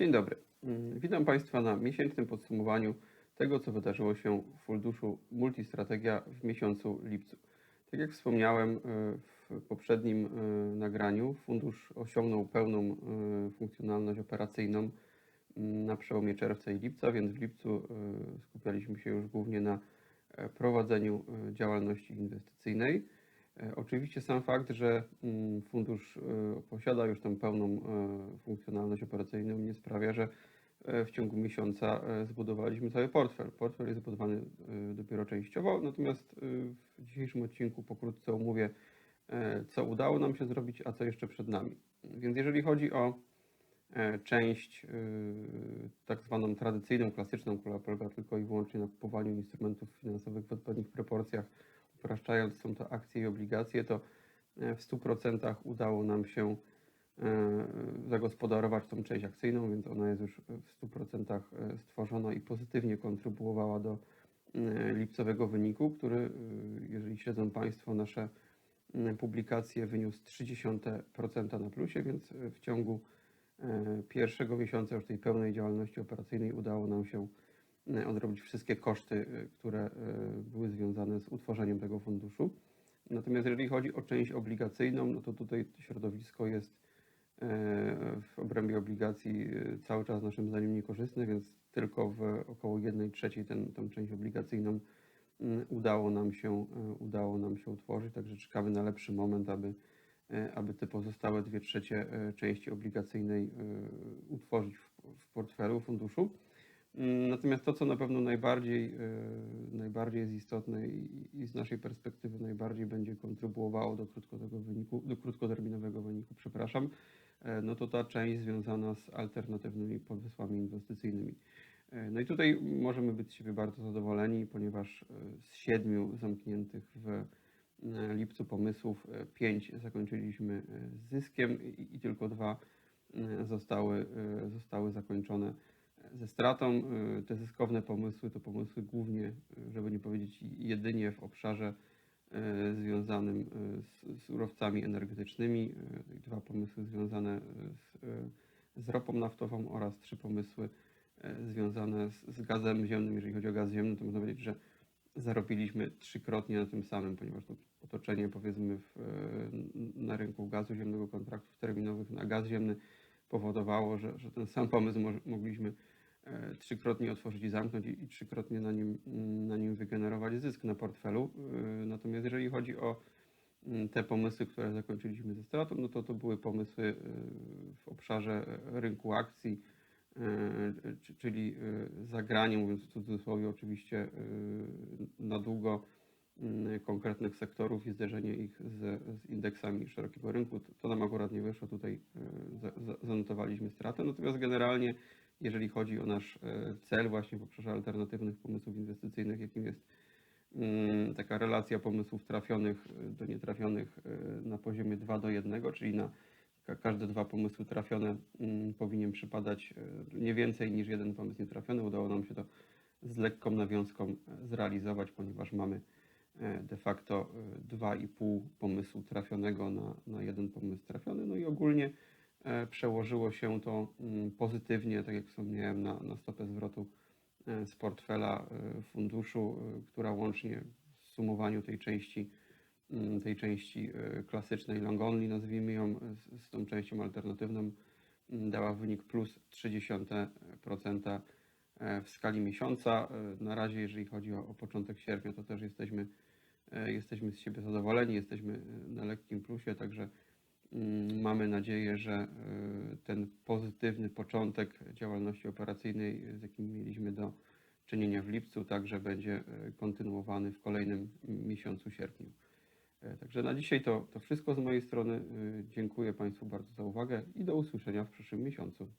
Dzień dobry. Mm, Witam Państwa na miesięcznym podsumowaniu tego, co wydarzyło się w funduszu Multistrategia w miesiącu lipcu. Tak jak wspomniałem e, w poprzednim e, nagraniu, fundusz osiągnął pełną e, funkcjonalność operacyjną mm, na przełomie czerwca i lipca, więc w lipcu skupialiśmy się już głównie na prowadzeniu działalności inwestycyjnej. E, Oczywiście sam fakt, że mm, fundusz e, posiada już tą pełną e, funkcjonalność operacyjną nie sprawia, że w ciągu miesiąca zbudowaliśmy cały portfel. Portfel jest zbudowany dopiero częściowo, natomiast w dzisiejszym odcinku pokrótce omówię, co udało nam się zrobić, a co jeszcze przed nami. Więc jeżeli chodzi o część tak zwaną tradycyjną, klasyczną, która polega tylko i wyłącznie na kupowaniu instrumentów finansowych w odpowiednich proporcjach, upraszczając, są to akcje i obligacje, to e, w 100% udało nam się e, zagospodarować tą część akcyjną, więc ona jest już w 100% stworzona i pozytywnie kontrybuowała do e, lipcowego wyniku, który, e, jeżeli śledzą Państwo nasze publikacje, wyniósł 0,3% na plusie, więc e, w ciągu e, pierwszego miesiąca już tej pełnej działalności operacyjnej udało nam się e, odrobić wszystkie koszty, e, które e, były związane z utworzeniem tego funduszu. Natomiast jeżeli chodzi o część obligacyjną, no to tutaj środowisko jest e, w obrębie obligacji e, cały czas naszym zdaniem niekorzystne, więc tylko w około 1 trzeciej ten, tę część obligacyjną udało nam się, e, udało nam się utworzyć, także czekamy na lepszy moment, aby, e, aby te pozostałe 2 trzecie e, części obligacyjnej e, utworzyć w, w portfelu funduszu. Mm, Natomiast to, co na pewno najbardziej, e, najbardziej jest istotne i, z naszej perspektywy najbardziej będzie kontrybuowało do wyniku, do krótkoterminowego wyniku, przepraszam, e, no to ta część związana z alternatywnymi pomysłami inwestycyjnymi. E, No i tutaj możemy być z siebie bardzo zadowoleni, ponieważ z siedmiu zamkniętych w lipcu pomysłów, pięć zakończyliśmy z zyskiem i, i tylko dwa zostały, zostały zakończone ze stratą. Y, Te zyskowne pomysły to pomysły głównie, y, żeby nie powiedzieć jedynie w obszarze y, związanym z surowcami energetycznymi. Dwa pomysły związane z, z ropą naftową oraz trzy pomysły związane z, z gazem ziemnym. Jeżeli chodzi o gaz ziemny, to można powiedzieć, że zarobiliśmy trzykrotnie na tym samym, ponieważ to otoczenie powiedzmy w, na rynku gazu ziemnego, kontraktów terminowych na gaz ziemny powodowało, że, że ten sam pomysł mo- mogliśmy trzykrotnie otworzyć i zamknąć i, trzykrotnie na nim, mm, na nim wygenerować zysk na portfelu. E, Natomiast jeżeli chodzi o mm, te pomysły, które zakończyliśmy ze stratą, no to to były pomysły e, w obszarze e, rynku akcji, e, czy- czyli e, zagranie, mówiąc w cudzysłowie oczywiście, e, na długo mm, konkretnych sektorów i zderzenie ich z, z indeksami szerokiego rynku. To, to nam akurat nie wyszło, tutaj e, za, za, zanotowaliśmy stratę. Natomiast generalnie, jeżeli chodzi o nasz e, cel właśnie w obszarze alternatywnych pomysłów inwestycyjnych, jakim jest mm, taka relacja pomysłów trafionych e, do nietrafionych e, na poziomie 2 do 1, czyli na ka- każde dwa pomysły trafione mm, powinien przypadać nie więcej niż jeden pomysł nietrafiony. Udało nam się to z lekką nawiązką zrealizować, ponieważ mamy de facto e, 2,5 pomysłu trafionego na, na jeden pomysł trafiony. No i ogólnie przełożyło się to mm, pozytywnie, tak jak wspomniałem, na, na stopę zwrotu e, z portfela e, funduszu, e, która łącznie w sumowaniu tej części mm, tej części e, klasycznej long only, nazwijmy ją, e, z, z tą częścią alternatywną, mm, dała wynik plus 0,3% e, w skali miesiąca. E, Na razie, jeżeli chodzi o, o początek sierpnia, to też jesteśmy, e, jesteśmy z siebie zadowoleni, jesteśmy e, na lekkim plusie, także mamy nadzieję, że e, ten pozytywny początek działalności operacyjnej, e, z jakim mieliśmy do czynienia w lipcu, także będzie e, kontynuowany w kolejnym miesiącu sierpniu. E, Także na dzisiaj to, to wszystko z mojej strony. Dziękuję Państwu bardzo za uwagę i do usłyszenia w przyszłym miesiącu.